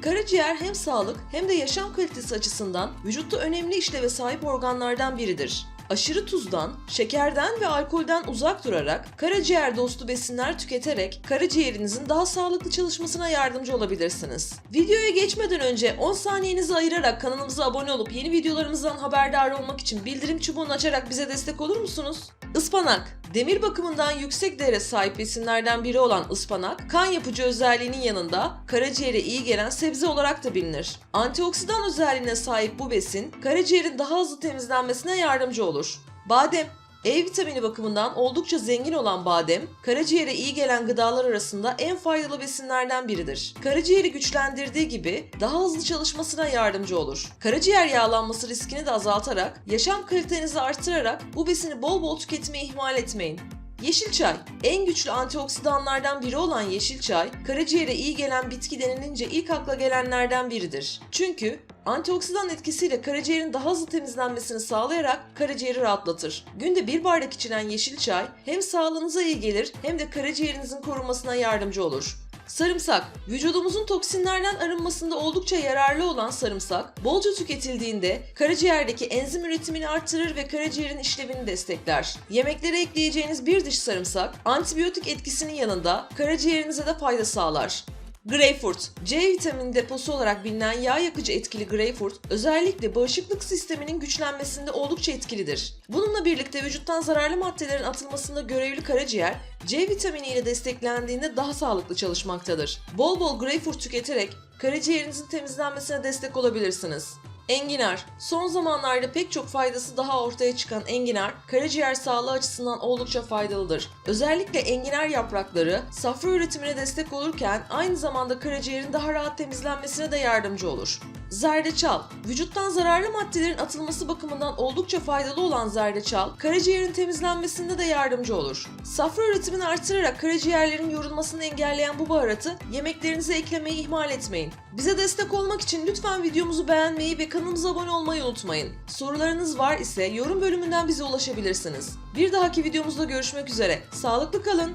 Karaciğer hem sağlık hem de yaşam kalitesi açısından vücutta önemli işleve sahip organlardan biridir. Aşırı tuzdan, şekerden ve alkolden uzak durarak karaciğer dostu besinler tüketerek karaciğerinizin daha sağlıklı çalışmasına yardımcı olabilirsiniz. Videoya geçmeden önce 10 saniyenizi ayırarak kanalımıza abone olup yeni videolarımızdan haberdar olmak için bildirim çubuğunu açarak bize destek olur musunuz? Ispanak Demir bakımından yüksek değere sahip besinlerden biri olan ıspanak, kan yapıcı özelliğinin yanında karaciğere iyi gelen sebze olarak da bilinir. Antioksidan özelliğine sahip bu besin, karaciğerin daha hızlı temizlenmesine yardımcı olur. Badem E vitamini bakımından oldukça zengin olan badem, karaciğere iyi gelen gıdalar arasında en faydalı besinlerden biridir. Karaciğeri güçlendirdiği gibi daha hızlı çalışmasına yardımcı olur. Karaciğer yağlanması riskini de azaltarak, yaşam kalitenizi artırarak bu besini bol bol tüketmeyi ihmal etmeyin. Yeşil çay. En güçlü antioksidanlardan biri olan yeşil çay, karaciğere iyi gelen bitki denilince ilk akla gelenlerden biridir. Çünkü antioksidan etkisiyle karaciğerin daha hızlı temizlenmesini sağlayarak karaciğeri rahatlatır. Günde bir bardak içilen yeşil çay hem sağlığınıza iyi gelir hem de karaciğerinizin korunmasına yardımcı olur. Sarımsak. Vücudumuzun toksinlerden arınmasında oldukça yararlı olan sarımsak, bolca tüketildiğinde karaciğerdeki enzim üretimini artırır ve karaciğerin işlevini destekler. Yemeklere ekleyeceğiniz bir diş sarımsak, antibiyotik etkisinin yanında karaciğerinize de fayda sağlar. Greyfurt. C vitamini deposu olarak bilinen yağ yakıcı etkili greyfurt özellikle bağışıklık sisteminin güçlenmesinde oldukça etkilidir. Bununla birlikte vücuttan zararlı maddelerin atılmasında görevli karaciğer C vitamini ile desteklendiğinde daha sağlıklı çalışmaktadır. Bol bol greyfurt tüketerek karaciğerinizin temizlenmesine destek olabilirsiniz. Enginar. Son zamanlarda pek çok faydası daha ortaya çıkan enginar, karaciğer sağlığı açısından oldukça faydalıdır. Özellikle enginar yaprakları safra üretimine destek olurken aynı zamanda karaciğerin daha rahat temizlenmesine de yardımcı olur. Zerdeçal. Vücuttan zararlı maddelerin atılması bakımından oldukça faydalı olan zerdeçal, karaciğerin temizlenmesinde de yardımcı olur. Safra üretimini artırarak karaciğerlerin yorulmasını engelleyen bu baharatı yemeklerinize eklemeyi ihmal etmeyin. Bize destek olmak için lütfen videomuzu beğenmeyi ve kanalımıza abone olmayı unutmayın. Sorularınız var ise yorum bölümünden bize ulaşabilirsiniz. Bir dahaki videomuzda görüşmek üzere. Sağlıklı kalın.